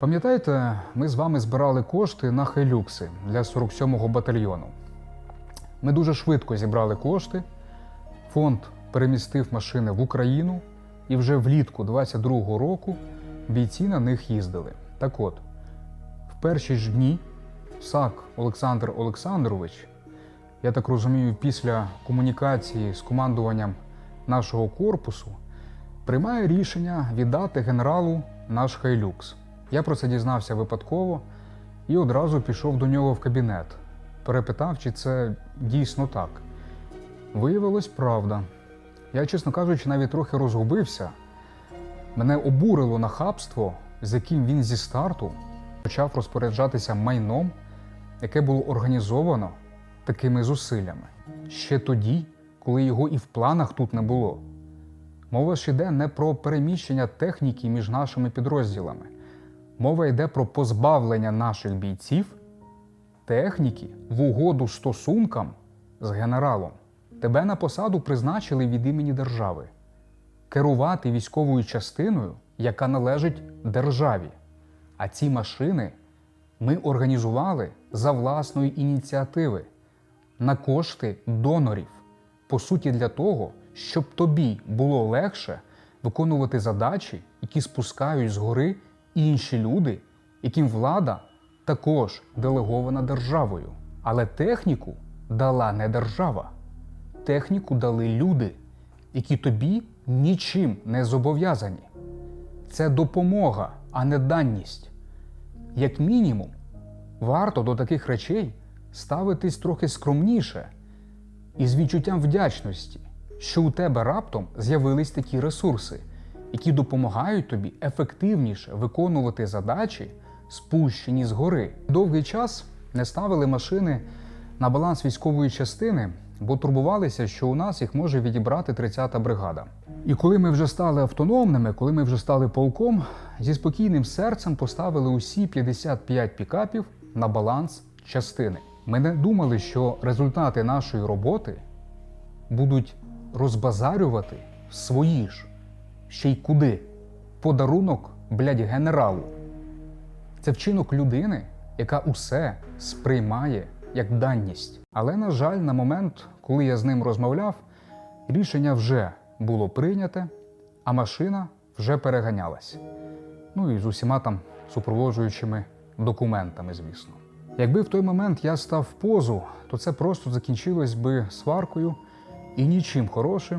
Пам'ятаєте, ми з вами збирали кошти на хайлюкси для 47-го батальйону. Ми дуже швидко зібрали кошти. Фонд перемістив машини в Україну, і вже влітку 22-го року бійці на них їздили. Так от, в перші ж дні САК Олександр Олександрович, я так розумію, після комунікації з командуванням нашого корпусу, приймає рішення віддати генералу наш хайлюкс. Я про це дізнався випадково і одразу пішов до нього в кабінет. Перепитав, чи це дійсно так. Виявилось правда. Я, чесно кажучи, навіть трохи розгубився. Мене обурило нахабство, з яким він зі старту почав розпоряджатися майном, яке було організовано такими зусиллями. Ще тоді, коли його і в планах тут не було. Мова ж йде не про переміщення техніки між нашими підрозділами. Мова йде про позбавлення наших бійців техніки в угоду стосункам з генералом. Тебе на посаду призначили від імені держави керувати військовою частиною, яка належить державі. А ці машини ми організували за власної ініціативи на кошти донорів. По суті, для того, щоб тобі було легше виконувати задачі, які спускають згори інші люди, яким влада також делегована державою. Але техніку дала не держава. Техніку дали люди, які тобі нічим не зобов'язані. Це допомога, а не даність. Як мінімум, варто до таких речей ставитись трохи скромніше і з відчуттям вдячності, що у тебе раптом з'явились такі ресурси, які допомагають тобі ефективніше виконувати задачі, спущені згори. Довгий час не ставили машини на баланс військової частини, бо турбувалися, що у нас їх може відібрати 30-та бригада. І коли ми вже стали автономними, коли ми вже стали полком, зі спокійним серцем поставили усі 55 пікапів на баланс частини. Ми не думали, що результати нашої роботи будуть розбазарювати свої ж. Ще й куди? Подарунок, блядь, генералу. Це вчинок людини, яка усе сприймає як данність. Але, на жаль, на момент, коли я з ним розмовляв, рішення вже було прийняте, а машина вже переганялась. Ну і з усіма там супроводжуючими документами, звісно. Якби в той момент я став в позу, то це просто закінчилось би сваркою і нічим хорошим